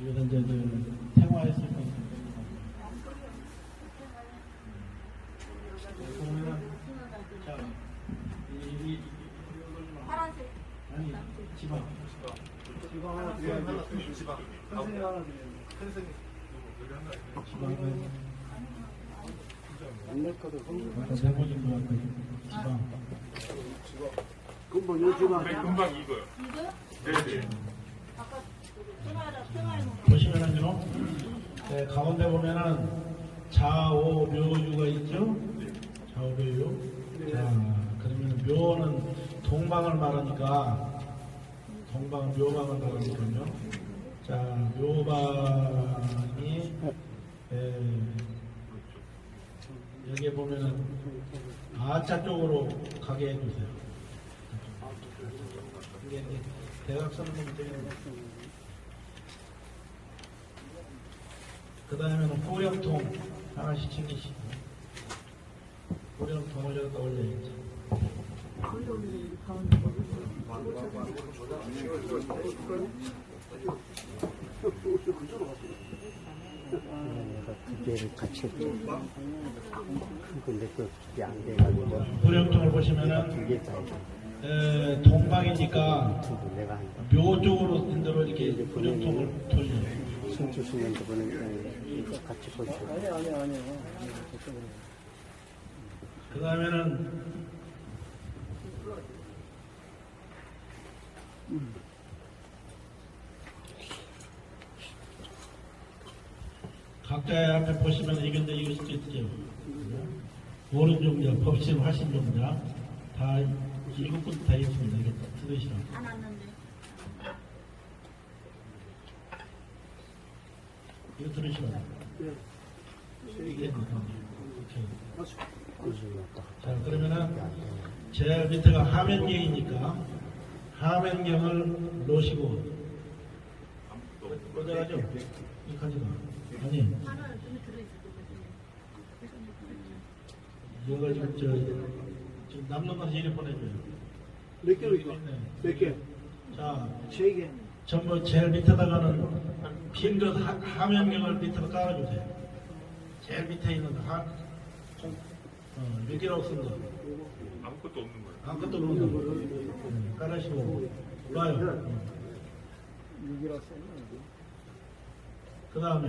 이거는 이제 세번인 것 지방 금방 요 지방. 금방 익어요. 이거? 네네. 보시면은요 네, 가운데 보면은 좌오 묘유가 있죠? 좌오 묘유. 자 그러면 묘는 동방을 말하니까 동방 묘방을 말하니까요. 자 묘방이 에, 여기에 보면은 아자 쪽으로 가게 해주세요. 이게 보면 되는 그 다음에는 고령통 하나씩 챙기시고 고령통을 여기다 올려야죠. 고령통을 보시면은 에, 동방이니까 묘 쪽으로 인도로 이렇게 고령통을 돌려요. 쓰는 부분은 이거 같이 보죠. 아니 아니 아니. 그 다음에는 각자의 앞에 보시면 이건데 이거 수도 있죠. 오른 종자, 법신, 화신 종자 다 일곱 군다 있습니다. 이게 들으시라고. 안 왔는데. 이거. 이게 이렇게. 자 그러면은 제 밑에가 하면경이니까 하면경을 놓으시고 꽂아가죠? 이 가지가 아니 이거 지금 저 지금 남는 건 이리 보내줘요. 몇 개로 이거? 네. 몇 개? 자세 개. 전부 제일 밑에다가는 빈것 하면경을 밑으로 깔아주세요. 제일 밑에 있는 하 통- 어, 몇 개라고 쓴 거. 아무것도 없는 거예요. 아무것도 없는 거. 음, 깔아시고. 육이라 썼나? 그 다음에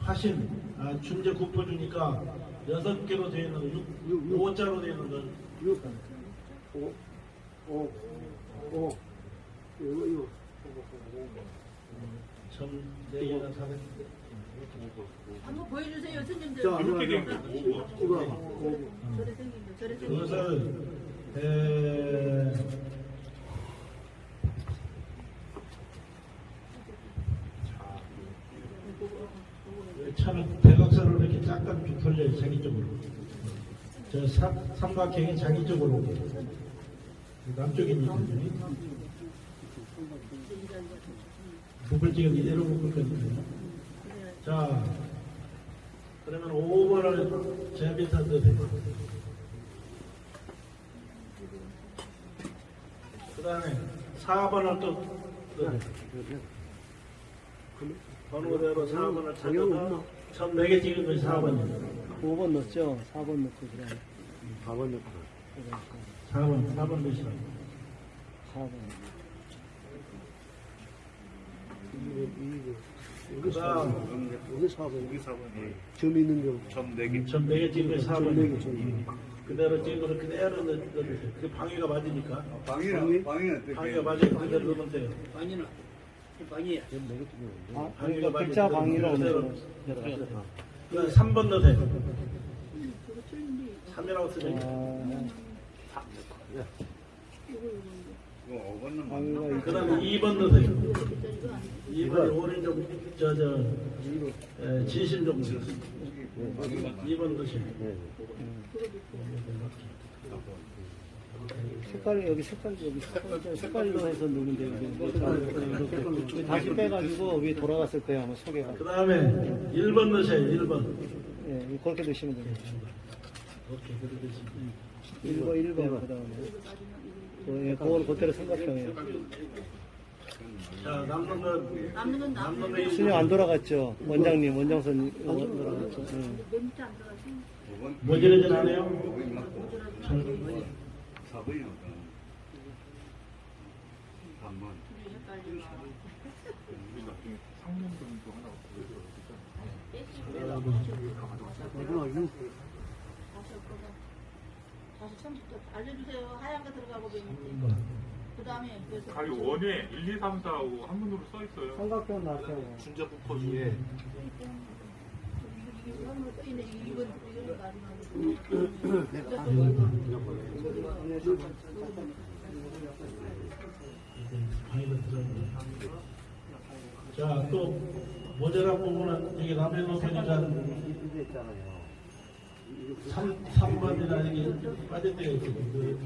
화신 아, 중재 국포 주니까 여섯 개로 되어 있는 거, 육, 육, 육. 오자로 되어 있는 거 육. 오. 오. 오. 이거 이거. 한번 보여주세요, 선생님들. 자, 이렇게 된 거, 이거. 저래 생긴 거, 저래 생긴 거. 그것을 에, 차는 대각선을 이렇게 잠깐 좀 돌려요 자기 쪽으로 저 삼, 삼각형이 자기 쪽으로 남쪽입니다 묶을 지금 이대로 묶을 거니까요. 자 그러면 5번을 제 밑에 넣으세요 그 다음에 4번을 또 넣으세요 번호대로 4번을 찾아서 첫 4개 찍은 것이 4번이에요 5번 넣었죠? 4번 넣고 그 다음에 4번 넣고. 4번, 4번 넣으시라고? 4번. 그 다음 여기 4번. 여기 4번, 예. 점 있는 거. 점 4개. 첫 4개 찍은 것이 점 4개 4번이에요 점. 그대로 찍은 거를 그대로 넣- 넣어주세요. 그게 방위가 맞으니까. 방이는 방이는 방위가 맞으니까 그대로 넣으면 돼요. 아, 방위가 그러니까 글자 맞으니까 방위로 거. 그 다음 3번 넣으세요. 3이라고 쓰죠 아, 어건는 방위가 그 다음에 2번 넣으세요 2번이 오른쪽 저저 진실종 2번 넣으세요 색깔 여기 색깔 여기 색깔 색깔로 해서 누르면 돼요. 이렇게, 이렇게. 다시 빼가지고 위에 돌아갔을 거예요 아마 소개가. 그 다음에 1번 넣으세요 1번 예, 그렇게 넣으시면 돼요. 오케이 그렇게 되시면 1번 1번 그 다음에. 예, 그걸 그대로 삼각형이에요. 자, 남는 건 남는 건 남는 남는 거. 거 순영 안 돌아갔죠? 원장님, 원장선 원 돌아갔죠? 응. 멘트 안 들어가지. 맞고 사번이 어떤 한번 둘이 헷갈리 다시 처음부터 알려주세요. 하얀 거 들어가고 멘트. 그 다음에 그래서 가기 원에 1, 2, 3, 4 하고 한문으로 써 있어요. 삼각형 나왔어요. 준자 국호 중에 이게 처음으로 써 있네. 이건 이건 마지막으로. 방에도 들어있네. 자, 또 모자란 부분은 여기 남의 높으니까 3, 3번이나 이게 빠졌대요. 그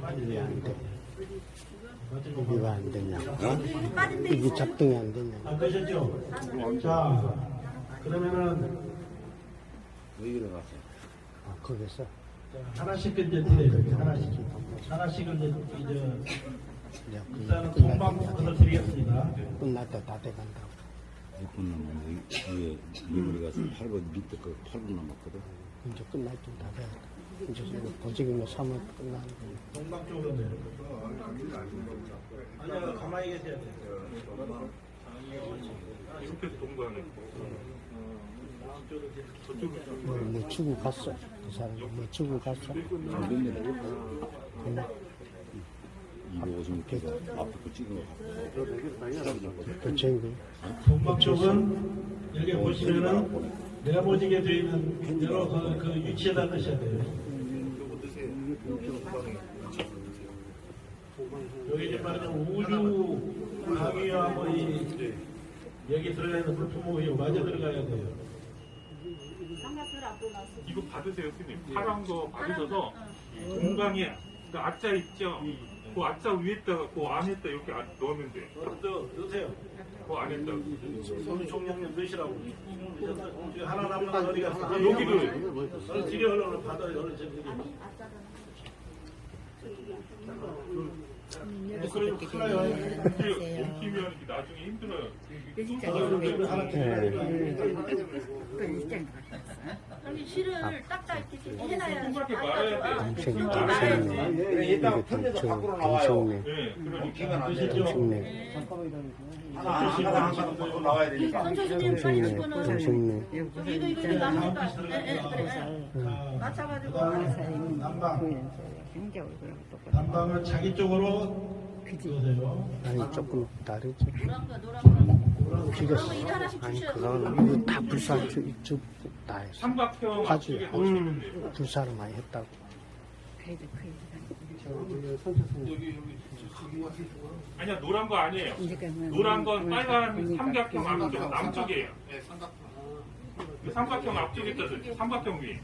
이거 봐. 안 되냐? 데 이게. 작동이 안 되냐? 안 되셨죠? 자, 그러면은 아, 거기서 자, 하나씩 이제 드려요. 하나씩. 하나씩을 이제, 이제 이제 일단은 끝- 통방부터 드리겠습니다. 끝났다 다 돼간다. 6분 남았는데 이게 미물이 가서 8번 밑에 거 8분 남았거든. 이제 끝날 때다 돼간다. 이제 보직이면 3월 끝나는 거야. 동방 쪽으로 내요. 아니야, 가만히 계셔야 돼요. 이렇게 뭐, 뭐 주고 갔어. 그 사람 뭐 주고 갔어. 그냥 256kg 앞에 거 찍은 거 갖고 그 친구 동방 쪽은 여기 보시면은 네모지게 되어 있는 여러 그, 그 위치에다 넣으셔야 돼요. 여기 지금 말하자면 우주 강의와 뭐이 여기 들어가 있는 물품목이 맞아 들어가야 돼요. 이거 받으세요, 스님. 파란 거 받으셔서 응. 공강에 그 아자 있죠? 그 아자 위에다가 그 안에다 이렇게 안- 넣으면 돼. 또 넣으세요. 그 안에다. 손 총량님 넣으시라고. 지금 하나 남은 건 어디 갔어? 여기를 드려 얼른 받아 얼른 저기. 뭐 그래도 큰일 나요. 이게 옮기면 이렇게 나중에 힘들어요. 하나 여기 실을 딱딱 이렇게 해놔야 동그랗게 말아야 돼. 동생 좀 동생네. 이게 동생 동생네 네, 그러니까. 드시죠. 동생네 하나 하나 항상 갖고 나와야 되니까 선조수님 빨리 동생네 집어넣어. 동생네 이거 이거 이거 남으니까. 예, 예, 그래. 예. 맞춰가지고. 그다음 남방. 남방은 자기 쪽으로 아니 조금 다르지. 하나씩 아니 그건 이거 다 불사 쭉다 했어. 삼각형 가지. 앞쪽에 놓으시면 돼요. 불사를 많이 했다고. 아니야, 노란 거 아니에요. 노란 건 빨간 삼각형 앞쪽, 남쪽이에요. 그 삼각형 앞쪽에 있거든. 삼각형 위에.